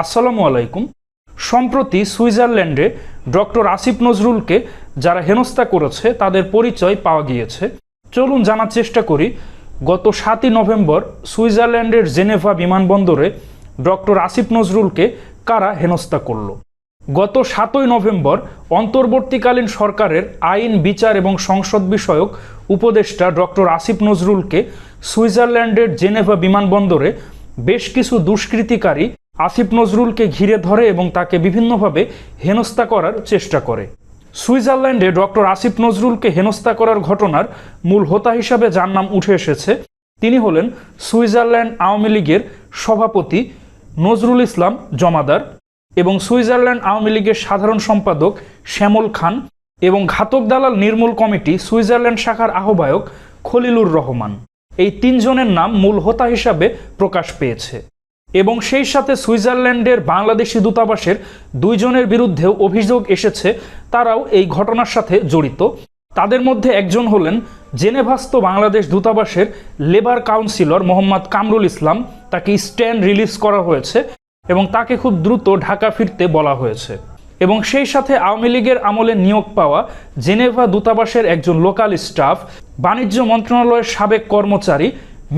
আসসালামু আলাইকুম। সম্প্রতি সুইজারল্যান্ডে ডক্টর আসিফ নজরুলকে যারা হেনস্থা করেছে, তাদের পরিচয় পাওয়া গিয়েছে। চলুন জানার চেষ্টা করি, গত সাতই নভেম্বর সুইজারল্যান্ডের জেনেভা বিমানবন্দরে ডক্টর আসিফ নজরুলকে কারা হেনস্থা করল? গত সাতই নভেম্বর অন্তর্বর্তীকালীন সরকারের আইন, বিচার এবং সংসদ বিষয়ক উপদেষ্টা ডক্টর আসিফ নজরুলকে সুইজারল্যান্ডের জেনেভা বিমানবন্দরে বেশ কিছু দুষ্কৃতিকারী আসিফ নজরুলকে ঘিরে ধরে এবং তাকে বিভিন্নভাবে হেনস্থা করার চেষ্টা করে। সুইজারল্যান্ডে ডক্টর আসিফ নজরুলকে হেনস্থা করার ঘটনার মূল হোতা হিসাবে যার নাম উঠে এসেছে, তিনি হলেন সুইজারল্যান্ড আওয়ামী লীগের সভাপতি নজরুল ইসলাম জমাদার এবং সুইজারল্যান্ড আওয়ামী লীগের সাধারণ সম্পাদক শ্যামল খান এবং ঘাতক দালাল নির্মূল কমিটি সুইজারল্যান্ড শাখার আহ্বায়ক খলিলুর রহমান। এই তিনজনের নাম মূল হোতা হিসাবে প্রকাশ পেয়েছে। এবং সেই সাথে সুইজারল্যান্ডের বাংলাদেশি দূতাবাসের দুইজনের বিরুদ্ধেও অভিযোগ এসেছে, তারাও এই ঘটনার সাথে জড়িত। তাদের মধ্যে একজন হলেন জেনেভাস্ত বাংলাদেশ দূতাবাসের লেবার কাউন্সিলর মোহাম্মদ কামরুল ইসলাম, তাকে স্ট্যান্ড রিলিজ করা হয়েছে এবং তাকে খুব দ্রুত ঢাকা ফিরতে বলা হয়েছে। এবং সেই সাথে আওয়ামী লীগের আমলে নিয়োগ পাওয়া জেনেভা দূতাবাসের একজন লোকাল স্টাফ, বাণিজ্য মন্ত্রণালয়ের সাবেক কর্মচারী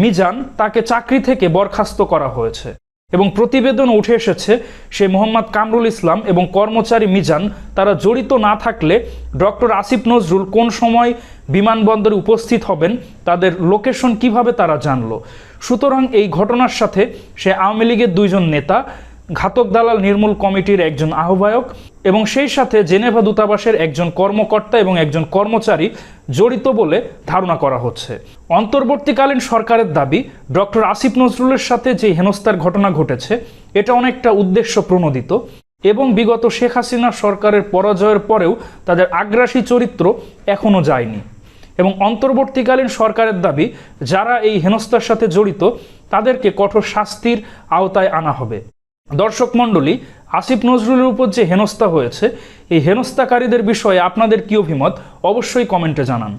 মিজান, তাকে চাকরি থেকে বরখাস্ত করা হয়েছে। এবং প্রতিবেদন উঠে এসেছে সে মোহাম্মদ কামরুল ইসলাম এবং কর্মচারী মিজান, তারা জড়িত না থাকলে ডক্টর আসিফ নজরুল কোন সময় বিমানবন্দরে উপস্থিত হবেন, তাদের লোকেশন কীভাবে তারা জানলো। সুতরাং এই ঘটনার সাথে সে আওয়ামী লীগের দুইজন নেতা ঘাতক দালাল নির্মূল কমিটির একজন আহ্বায়ক এবং সেই সাথে জেনেভা দূতাবাসের একজন কর্মকর্তা এবং একজন কর্মচারী জড়িত বলে ধারণা করা হচ্ছে। অন্তর্বর্তীকালীন সরকারের দাবি, ডক্টর আসিফ নজরুলের সাথে যে হেনস্থার ঘটনা ঘটেছে, এটা অনেকটা উদ্দেশ্য প্রণোদিত এবং বিগত শেখ হাসিনা সরকারের পরাজয়ের পরেও তাদের আগ্রাসী চরিত্র এখনও যায়নি। এবং অন্তর্বর্তীকালীন সরকারের দাবি, যারা এই হেনস্থার সাথে জড়িত, তাদেরকে কঠোর শাস্তির আওতায় আনা হবে। দর্শক মণ্ডলী, আসিফ নজরুলের উপর যে হেনস্থা হয়েছে, এই হেনস্থাকারীদের বিষয়ে আপনাদের কি অভিমত? অবশ্যই কমেন্টে জানান।